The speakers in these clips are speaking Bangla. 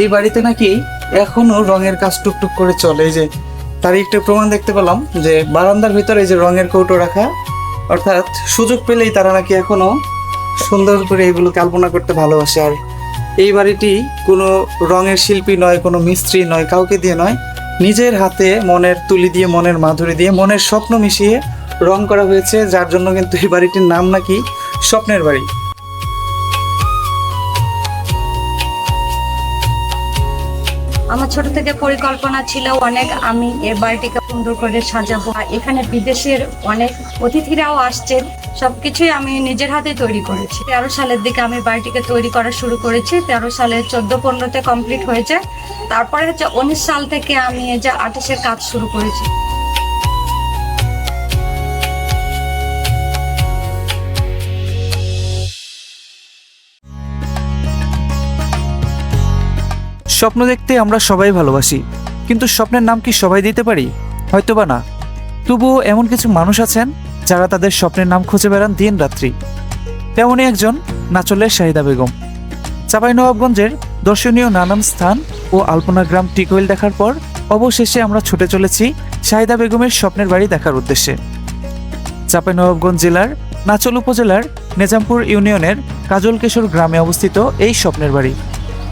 এই বাড়িতে নাকি এখনও রঙের কাজ টুকটুক করে চলে। যে তার একটা প্রমাণ দেখতে পেলাম যে বারান্দার ভিতরে যে রঙের কৌটো রাখা, অর্থাৎ সুযোগ পেলেই তারা নাকি এখনও সুন্দর করে এগুলো কল্পনা করতে ভালোবাসে। আর এই বাড়িটি কোনো রঙের শিল্পী নয়, কোনো মিস্ত্রি নয়, কাউকে দিয়ে নয়, নিজের হাতে মনের তুলি দিয়ে, মনের মাধুরী দিয়ে, মনের স্বপ্ন মিশিয়ে রং করা হয়েছে, যার জন্য কিন্তু এই বাড়িটির নাম নাকি স্বপ্নের বাড়ি। আমার ছোট থেকে পরিকল্পনা ছিল অনেক আমি এর বাড়িটিকে সুন্দর করে সাজাবো। এখানে বিদেশের অনেক অতিথিরাও আসছেন সবকিছুই আমি নিজের হাতে তৈরি করেছি। তেরো সালের দিকে আমি বাড়িটিকে তৈরি করা শুরু করেছি। তেরো সালে চোদ্দ পনেরোতে কমপ্লিট হয়েছে। তারপরে হচ্ছে উনিশ সাল থেকে আমি এই যে আর্টিস্টের কাজ শুরু করেছি। স্বপ্ন দেখতে আমরা সবাই ভালোবাসি, কিন্তু স্বপ্নের নাম কি সবাই দিতে পারি? হয়তো বা না। তবুও এমন কিছু মানুষ আছেন যারা তাদের স্বপ্নের নাম খুঁজে বেড়ান দিন রাত্রি। তেমনই একজন নাচলের শাহিদা বেগম। চাঁপাইনবাবগঞ্জের দর্শনীয় নানান স্থান ও আলপনা গ্রাম টিকোয়েল দেখার পর অবশেষে আমরা ছুটে চলেছি শাহিদা বেগমের স্বপ্নের বাড়ি দেখার উদ্দেশ্যে। চাঁপাইনবাবগঞ্জ জেলার নাচল উপজেলার নেজামপুর ইউনিয়নের কাজলকেশর গ্রামে অবস্থিত এই স্বপ্নের বাড়ি।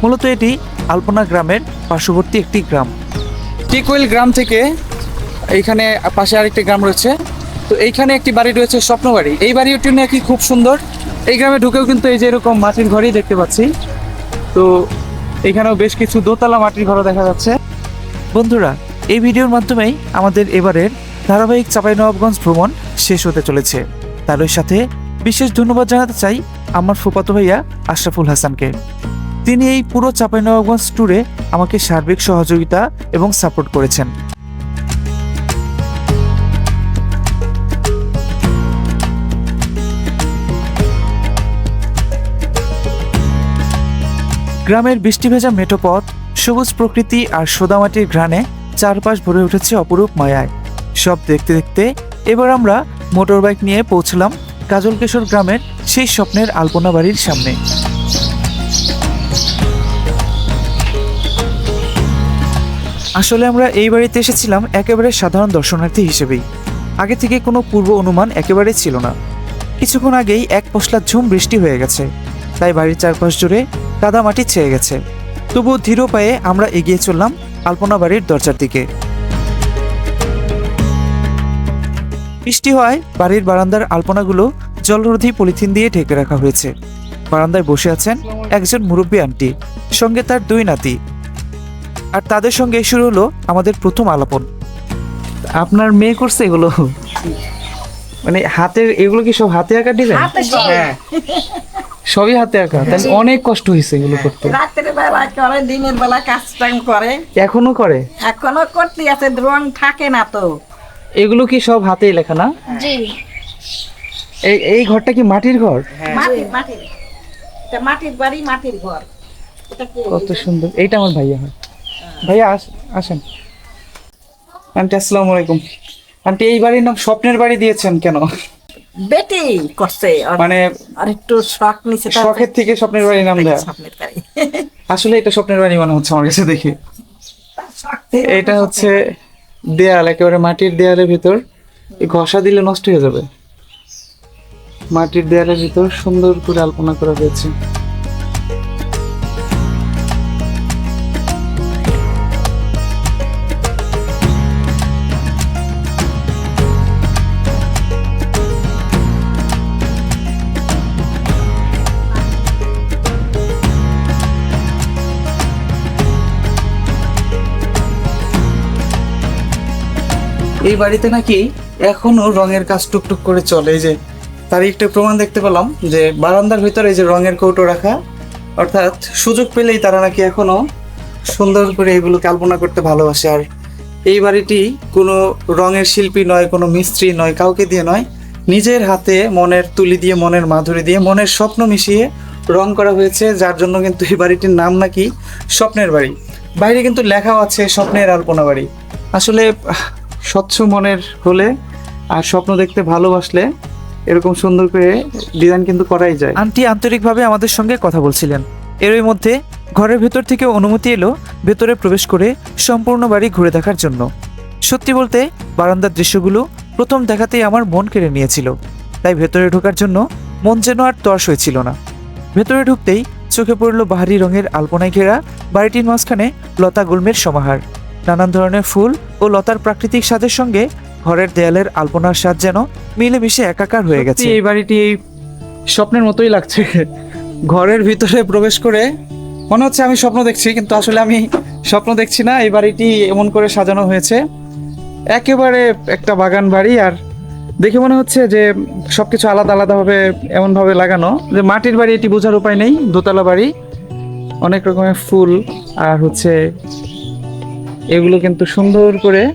মূলত এটি আলপনা গ্রামের পার্শ্ববর্তী একটি গ্রাম। টিকোয়েল গ্রাম থেকে এইখানে পাশে আরেকটি গ্রাম রয়েছে। তো এইখানে একটি বাড়ি রয়েছে স্বপ্ন বাড়ি এই বাড়িটি নাকি খুব সুন্দর। এই গ্রামে ঢুকেও কিন্তু এই যে এরকম মাটির ঘরই দেখতে পাচ্ছি। তো এখানেও বেশ কিছু দোতলা মাটির ঘরও দেখা যাচ্ছে। বন্ধুরা এই ভিডিওর মাধ্যমেই আমাদের এবারের ধারাবাহিক চাঁপাইনবাবগঞ্জ ভ্রমণ শেষ হতে চলেছে। তারই সাথে বিশেষ ধন্যবাদ জানাতে চাই আমার ফুপাতো ভাইয়া আশরাফুল হাসানকে। তিনি এই পুরো চাঁপাইনবাবগঞ্জ ট্যুরে আমাকে সার্বিক সহযোগিতা এবং সাপোর্ট করেছেন। গ্রামের বৃষ্টি ভেজা মেঠো পথ, সবুজ প্রকৃতি আর সোদামাটির ঘ্রাণে চারপাশ ভরে উঠেছে অপরূপ মায়ায়। সব দেখতে দেখতে এবার আমরা মোটর বাইক নিয়ে পৌঁছলাম কাজলকেশর গ্রামের সেই স্বপ্নের আলপনা বাড়ির সামনে। আসলে আমরা এই বাড়িতে এসেছিলাম একেবারে সাধারণ দর্শনার্থী হিসেবেই। আগে থেকে কোনো পূর্ব অনুমান একেবারে ছিল না। কিছুক্ষণ আগেই এক পশলা ঝুম বৃষ্টি হয়ে গেছে। তাই বাড়ির চারপাশ জুড়ে কাদা মাটি ছেয়ে গেছে। তবুও ধীর পায়ে আমরা এগিয়ে চললাম আলপনা বাড়ির দরজার দিকে। বৃষ্টি হওয়ায় বাড়ির বারান্দার আলপনাগুলো জলরোধী পলিথিন দিয়ে ঢেকে রাখা হয়েছে। বারান্দায় বসে আছেন একজন মুরব্বী আন্টি, সঙ্গে তার দুই নাতি। আর তাদের সঙ্গে শুরু হলো আমাদের প্রথম আলাপন। আপনার মেয়ে করছে এগুলো? মানে হাতের এগুলো কি সব হাতে আঁকা ডিজাইন? হ্যাঁ। সবই হাতে আঁকা। তাহলে অনেক কষ্ট হয়েছে এগুলো করতে। রাত্রে বেলা করে দিনের বেলা কাজ টাইম করে। এখনও করে? এখনও করতে আছে রং থাকে না তো। এগুলো কি সব হাতেই লেখা না? জি। এই এই ঘরটা কি মাটির ঘর? মাটির মাটির। এটা মাটির বাড়ি মাটির ঘর। এটা কত সুন্দর। এইটা আমার ভাইয়া হয়। ভাইয়া আস- আসেন। আন্টি আসসালামু আলাইকুম। আন্টি এই বাড়ির নাম স্বপ্নের বাড়ি দিয়েছেন কেন? বেটি করছে। মানে আর একটু শখ নিচে শখের থেকে স্বপ্নের বাড়ি নাম দেয়া। স্বপ্নের বাড়ি। আসলে এটা স্বপ্নের বাড়ি মনে হচ্ছে আমার কাছে দেখে। এটা হচ্ছে। দেয়াল একেবারে মাটির দেয়ালের ভিতর। ঘষা দিলে নষ্ট হয়ে যাবে। মাটির দেয়ালের ভিতর সুন্দর করে আলপনা করা হয়েছে। এই বাড়িতে নাকি এখনও রঙের কাজ টুকটুক করে চলে। যে তার একটা প্রমাণ দেখতে পেলাম যে বারান্দার ভিতরে যে রঙের কৌটো রাখা, অর্থাৎ সুযোগ পেলেই তারা নাকি এখনও সুন্দর করে এগুলো কল্পনা করতে ভালোবাসে। আর এই বাড়িটি কোনো রঙের শিল্পী নয়, কোনো মিস্ত্রি নয়, কাউকে দিয়ে নয়, নিজের হাতে মনের তুলি দিয়ে, মনের মাধুরী দিয়ে, মনের স্বপ্ন মিশিয়ে রং করা হয়েছে, যার জন্য কিন্তু এই বাড়িটির নাম নাকি স্বপ্নের বাড়ি। বাইরে কিন্তু লেখাও আছে স্বপ্নের আলপনা বাড়ি। আসলে স্বচ্ছ মনের হলে আর স্বপ্ন দেখতে ভালোবাসলে এরকম সুন্দর করে ডিজাইন কিন্তু করাই যায়। আন্টি আন্তরিকভাবে আমাদের সঙ্গে কথা বলছিলেন। এরই মধ্যে ঘরের ভেতর থেকে অনুমতি এলো ভেতরে প্রবেশ করে সম্পূর্ণ বাড়ি ঘুরে দেখার জন্য। সত্যি বলতে বারান্দার দৃশ্যগুলো প্রথম দেখাতেই আমার মন কেড়ে নিয়েছিল। তাই ভেতরে ঢোকার জন্য মন যেন আর তর্স হয়েছিল না। ভেতরে ঢুকতেই চোখে পড়ল বাহারি রঙের আলপনায় ঘেরা বাড়িটির মাঝখানে লতা গুল্মের সমাহার। নানান ধরনের ফুল ও লতার প্রাকৃতিক স্বাদের সঙ্গে ঘরের দেয়ালের আলপনার স্বাদ যেন মিলেমিশে একাকার হয়ে গেছে। এই বাড়িটি এই স্বপ্নের মতোই লাগছে। ঘরের ভিতরে প্রবেশ করে মনে হচ্ছে আমি স্বপ্ন দেখছি কিন্তু আসলে আমি স্বপ্ন দেখছি না। এই বাড়িটি এমন করে সাজানো হয়েছে। একেবারে একটা বাগান বাড়ি আর দেখে মনে হচ্ছে যে সবকিছু আলাদা আলাদাভাবে এমনভাবে লাগানো। যে মাটির বাড়ি এটি বোঝার উপায় নেই দোতলা বাড়ি অনেক রকমের ফুল আর হচ্ছে এগুলো কিন্তু সুন্দর করে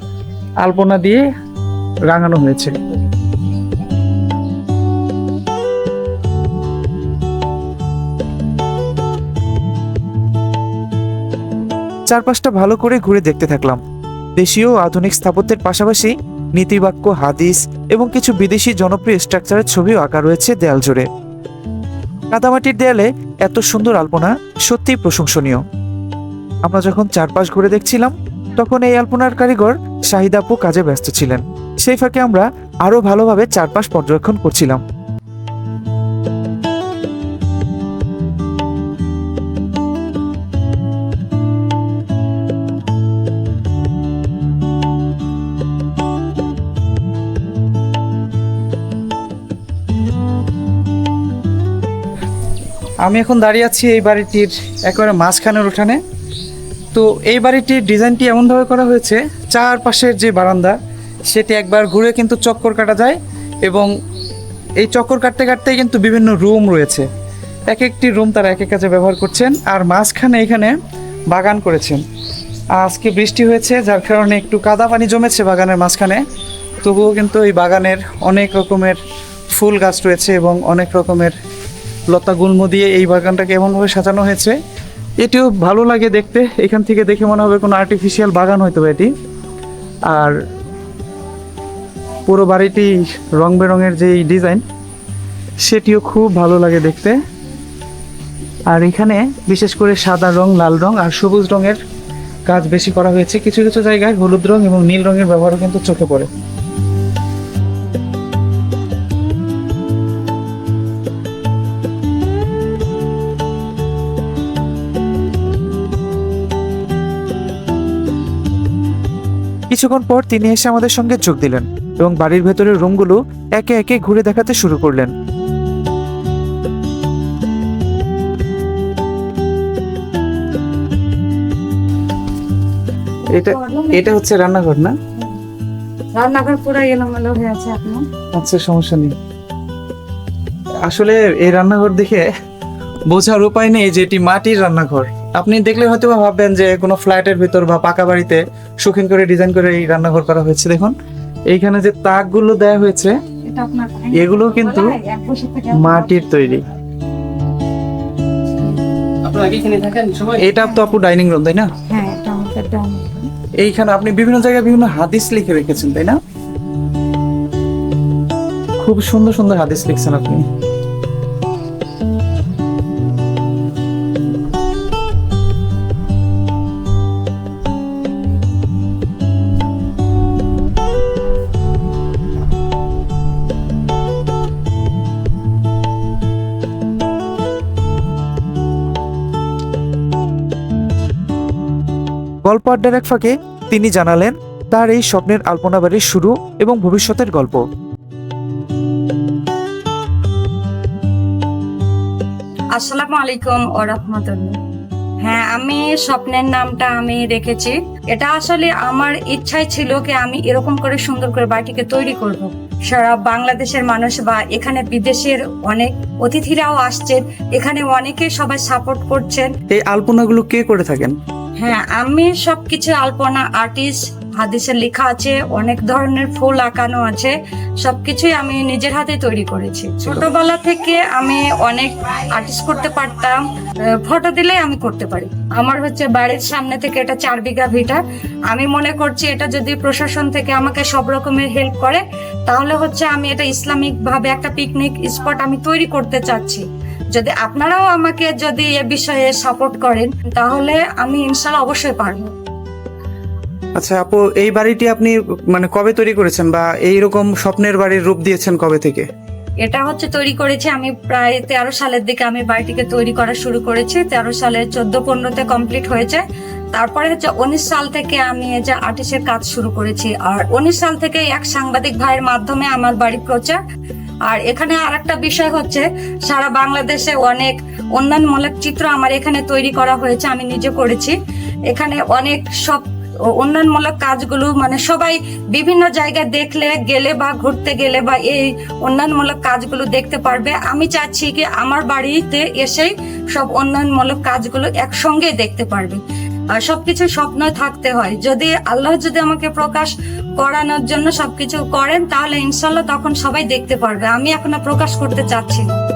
আলপনা দিয়ে রাঙানো হয়েছে। চারপাশটা ভালো করে ঘুরে দেখতে থাকলাম। দেশীয় আধুনিক স্থাপত্যের পাশাপাশি নীতিবাক্য, হাদিস এবং কিছু বিদেশি জনপ্রিয় স্ট্রাকচারের ছবিও আঁকা রয়েছে দেয়াল জুড়ে। কাদামাটির দেয়ালে এত সুন্দর আলপনা সত্যিই প্রশংসনীয়। আমরা যখন চারপাশ ঘুরে দেখছিলাম তখন এই আলপনার কারিগর শাহিদ আপু কাজে ব্যস্ত ছিলেন। সেই ফাঁকে আমরা আরও ভালোভাবে চারপাশ পর্যবেক্ষণ করছিলাম। আমি এখন দাঁড়িয়ে আছি এই বাড়িটির একেবারে মাঝখানের উঠানে। তো এই বাড়িটির ডিজাইনটি এমনভাবে করা হয়েছে, চারপাশের যে বারান্দা, সেটি একবার ঘুরে কিন্তু চক্কর কাটা যায় এবং এই চক্কর কাটতে কাটতেই কিন্তু বিভিন্ন রুম রয়েছে। এক একটি রুম তারা এক এক কাজে ব্যবহার করছেন আর মাঝখানে এখানে বাগান করেছেন। আজকে বৃষ্টি হয়েছে, যার কারণে একটু কাদা পানি জমেছে বাগানের মাঝখানে। তবুও কিন্তু এই বাগানের অনেক রকমের ফুল গাছ রয়েছে এবং অনেক রকমের লতা গুল্ম দিয়ে এই বাগানটাকে এমনভাবে সাজানো হয়েছে। এটিও ভালো লাগে দেখতে। এখান থেকে দেখে মনে হবে কোনো আর্টিফিশিয়াল বাগান হয়তো এটি। আর পুরো বাড়িটি রং বেরঙের যেই ডিজাইন সেটিও খুব ভালো লাগে দেখতে। আর এখানে বিশেষ করে সাদা রং, লাল রং আর সবুজ রঙের কাজ বেশি করা হয়েছে। কিছু কিছু জায়গায় হলুদ রং এবং নীল রঙের ব্যবহারও কিন্তু চোখে পড়ে। কিছুক্ষণ পর তিনি এসে আমাদের সঙ্গে যোগ দিলেন এবং বাড়ির ভেতরের রুমগুলো একে একে ঘুরে দেখাতে শুরু করলেন। এটা এটা হচ্ছে রান্নাঘর না? রান্নাঘর পুরো এলোমেলো হয়ে আছে এখন। আচ্ছা সমস্যা নেই। আসলে এই রান্নাঘর দেখে বোঝার উপায় নেই যে এটি মাটির রান্নাঘর। আপনি দেখলে হয়তো বা ভাববেন যে কোনো ফ্ল্যাটের ভিতর বা পাকা বাড়িতে শৌখিন করে ডিজাইন করে এই রান্নাঘর করা হয়েছে। দেখুন এইখানে যে তাকগুলো দেওয়া হয়েছে এটা এগুলো কিন্তু মাটির তৈরি। এটা তো আপু ডাইনিং রুম তাই না? হ্যাঁ এইখানে আপনি বিভিন্ন জায়গায় বিভিন্ন হাদিস লিখে রেখেছেন তাই না? খুব সুন্দর সুন্দর হাদিস লিখছেন আপনি। গল্প আড্ডার এক ফাঁকে তিনি জানালেন তার এই স্বপ্নের আলপনা বাড়ির শুরু এবং ভবিষ্যতের গল্প। আসসালামু আলাইকুম ও রহমতুল্লাহ। হ্যাঁ আমি স্বপ্নের নামটা আমি রেখেছি। এটা আসলে আমার ইচ্ছাই ছিল কি আমি এরকম করে সুন্দর করে বাড়িটিকে তৈরি করব। সারা বাংলাদেশের মানুষ বা এখানে বিদেশের অনেক অতিথিরাও আসছেন এখানে অনেকে সবাই সাপোর্ট করছেন। এই আলপনাগুলো কে করে থাকেন? হ্যাঁ আমি সবকিছু আলপনা আর্টিস্ট হাদিসে লেখা আছে অনেক ধরনের ফুল আঁকানো আছে সবকিছুই আমি নিজের হাতে তৈরি করেছি। ছোটবেলা থেকে আমি অনেক আর্টিস্ট করতে পারতাম ফটো দিলে আমি করতে পারি। আমার হচ্ছে বাড়ির সামনে থেকে এটা চার বিঘা ভিটা। আমি মনে করছি এটা যদি প্রশাসন থেকে আমাকে সব রকমের হেল্প করে তাহলে হচ্ছে আমি এটা ইসলামিক ভাবে একটা পিকনিক স্পট আমি তৈরি করতে চাচ্ছি। যদি আপনারাও আমাকে যদি এ বিষয়ে সাপোর্ট করেন তাহলে আমি ইনশাল্লাহ অবশ্যই পারব। আচ্ছা আপু এই বাড়িটি আপনি মানে কবে তৈরি করেছেন বা এই রকম স্বপ্নের বাড়ির রূপ দিয়েছেন কবে থেকে? এটা হচ্ছে তৈরি করেছি আমি প্রায় তেরো সালের দিকে আমি বাড়িটিকে তৈরি করা শুরু করেছি তেরো সালে চোদ্দ পনেরোতে কমপ্লিট হয়েছে। তারপরে হচ্ছে উনিশ সাল থেকে আমি এই যে আর্টিস্টের কাজ শুরু করেছি। আর উনিশ সাল থেকে এক সাংবাদিক ভাইয়ের মাধ্যমে আমার বাড়ি প্রচার। আর এখানে আর একটা বিষয় হচ্ছে, সারা বাংলাদেশে অনেক উন্নয়নমূলক চিত্র আমার এখানে তৈরি করা হয়েছে, আমি নিজে করেছি। এখানে অনেক সব উন্নয়নমূলক কাজগুলো মানে সবাই বিভিন্ন জায়গায় দেখলে, গেলে বা ঘুরতে গেলে বা এই উন্নয়নমূলক কাজগুলো দেখতে পারবে। আমি চাচ্ছি কি আমার বাড়িতে এসেই সব উন্নয়নমূলক কাজগুলো একসঙ্গে দেখতে পারবে। আর সবকিছু স্বপ্ন থাকতে হয়। যদি আল্লাহ যদি আমাকে প্রকাশ করানোর জন্য সবকিছু করেন, তাহলে ইনশাল্লাহ তখন সবাই দেখতে পারবে। আমি এখনও প্রকাশ করতে চাচ্ছি না।